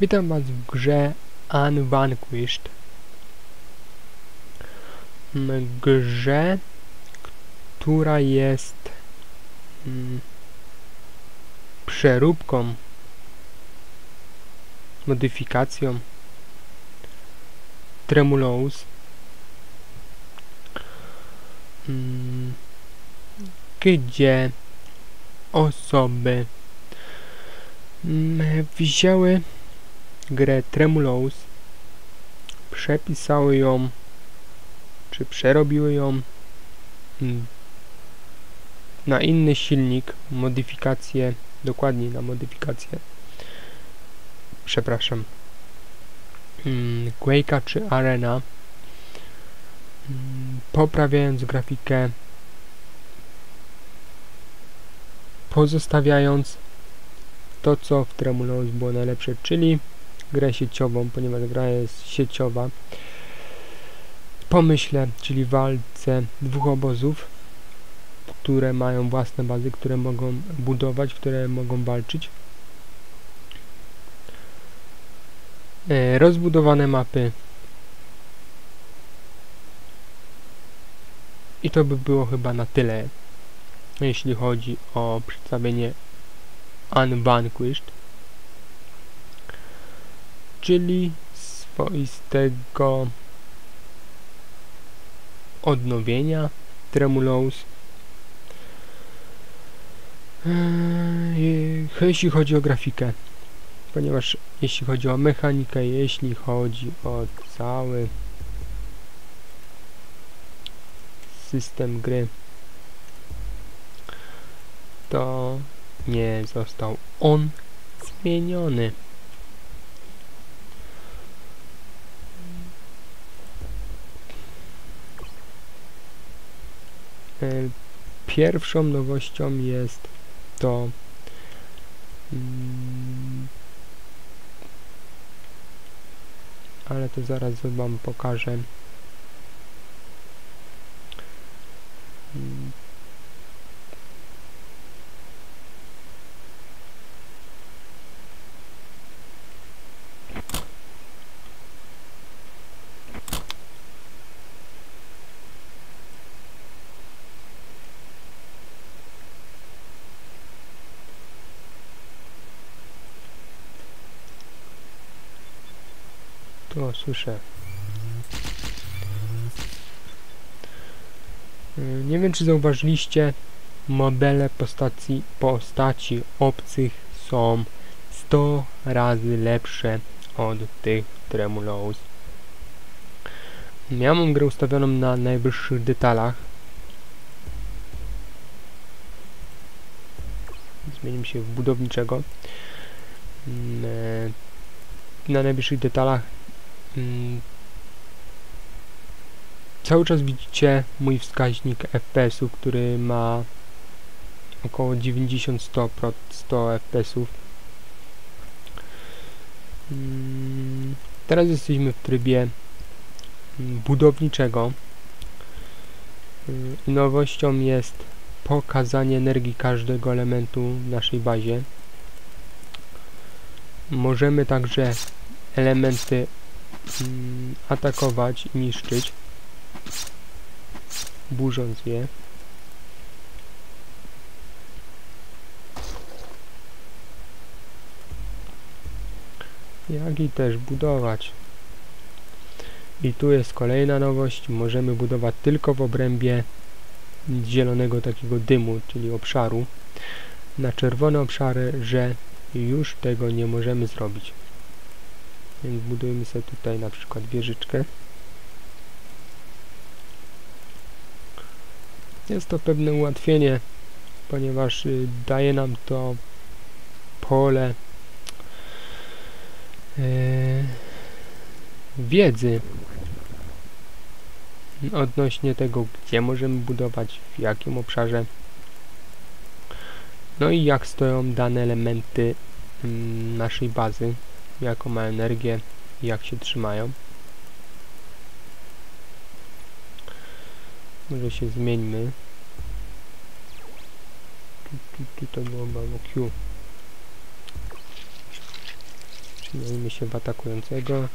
Witam Was w grze Unvanquished. Mm, Grze, która jest mm, przeróbką, modyfikacją Tremulous. Mm, gdzie osoby mm, wzięły grę Tremulous, przepisały ją, czy przerobiły ją. Mm, na inny silnik, modyfikację, dokładniej na modyfikację, przepraszam, mm, Quake'a czy Arena, mm, poprawiając grafikę, pozostawiając to, co w Tremulous było najlepsze, czyli grę sieciową, ponieważ gra jest sieciowa. Pomyślę, czyli walce dwóch obozów, które mają własne bazy, które mogą budować, które mogą walczyć. E, rozbudowane mapy. I to by było chyba na tyle, jeśli chodzi o przedstawienie Unvanquished czyli swoistego odnowienia Tremulous. Eee, jeśli chodzi o grafikę, ponieważ jeśli chodzi o mechanikę, jeśli chodzi o cały system gry, to nie został on zmieniony. Pierwszą nowością jest to mm, ale to zaraz wam pokażę To słyszę. Y, Nie wiem, czy zauważyliście, modele postaci, postaci obcych są 100 razy lepsze od tych Tremulous. Ja mam grę ustawioną na najwyższych detalach. Zmienimy się w budowniczego. Mm, e, Na najwyższych detalach Mm. Cały czas widzicie mój wskaźnik FPS-ów, który ma około 90-100 100 FPS-ów. Mm. Teraz jesteśmy w trybie mm, budowniczego. Nowością jest pokazanie energii każdego elementu w naszej bazie. Możemy także elementy atakować i niszczyć, burząc je. Jak i też budować. I tu jest kolejna nowość, możemy budować tylko w obrębie zielonego takiego dymu, czyli obszaru. Na czerwone obszary, że już tego nie możemy zrobić. Więc budujemy sobie tutaj na przykład wieżyczkę. Jest to pewne ułatwienie, ponieważ y, daje nam to pole y, wiedzy odnośnie tego, gdzie możemy budować, w jakim obszarze, no i jak stoją dane elementy mm, naszej bazy jaką ma energię i jak się trzymają. Może się zmieńmy. Tu, tu, tu to było mało Q. Zmienimy się w atakującego.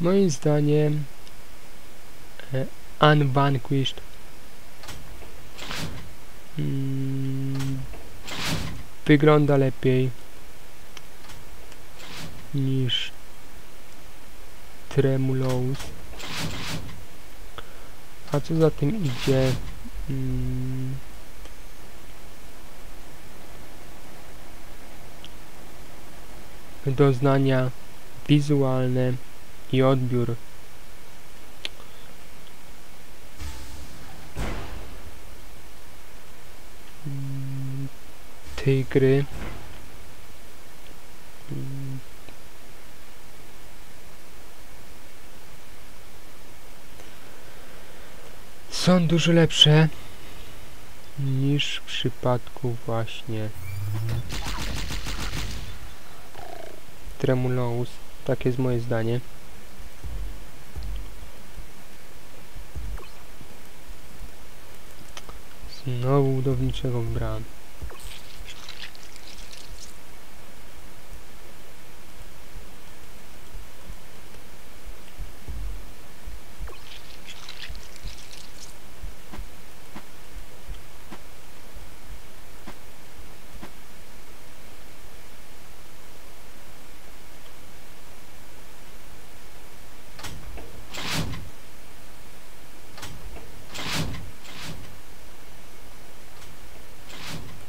Moim zdaniem e, Unvanquished mm, wygląda lepiej niż Tremulous. A co za tym idzie mm, doznania wizualne i odbiór tej gry są dużo lepsze niż w przypadku właśnie Tremulous. Tak jest moje zdanie. Znowu budowniczego bram.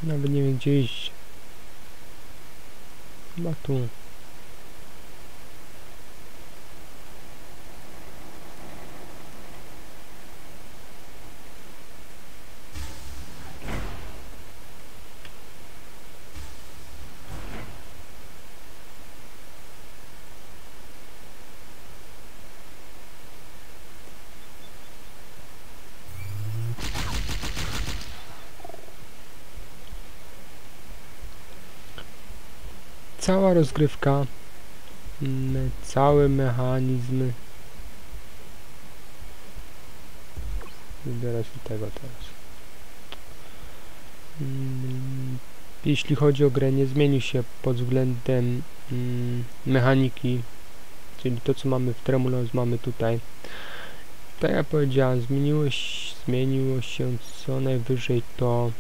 Nawet nie wiem gdzie iść. Chyba tu. Cała rozgrywka, mm, cały mechanizm. Wybiorę się tego teraz. Mm, Jeśli chodzi o grę, nie zmieni się pod względem mm, mechaniki, czyli to co mamy w Tremulos mamy tutaj. Tak jak powiedziałem, zmieniło, się- zmieniło się co najwyżej to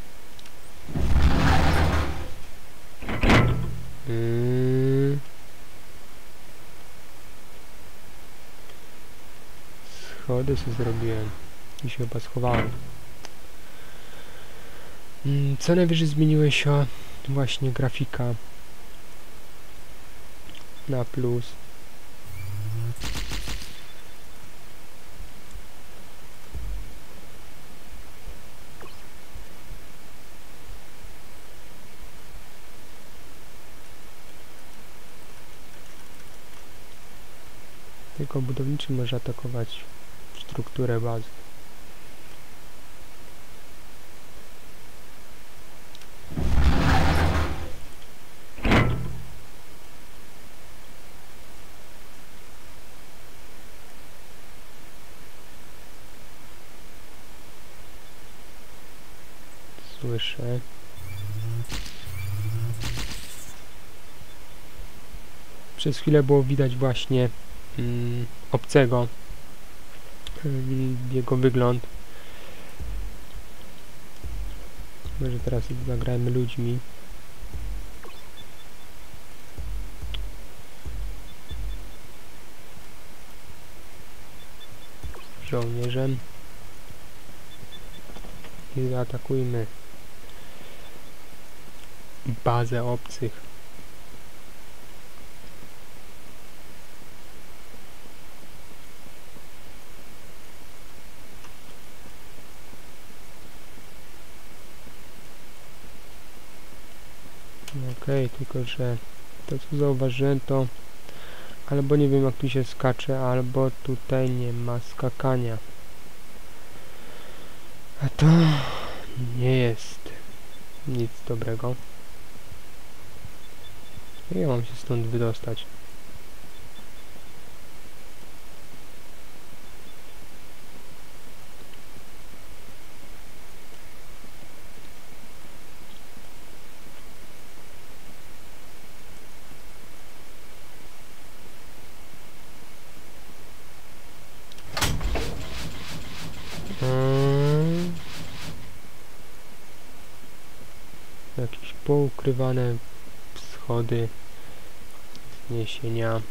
Yy. Schody sobie zrobiłem i się chyba schowałem. Mm, Co najwyżej zmieniło się właśnie grafika na plus. Tylko budowniczy może atakować strukturę bazy. Słyszę. Przez chwilę było widać właśnie obcego jego wygląd. Może teraz zagrajmy ludźmi. Żołnierzem i zaatakujmy bazę obcych Okej, tylko że to co zauważyłem to albo nie wiem jak tu się skacze, albo tutaj nie ma skakania. A to nie jest Nic dobrego. Jak ja mam się stąd wydostać? Jakieś poukrywane schody, zniesienia.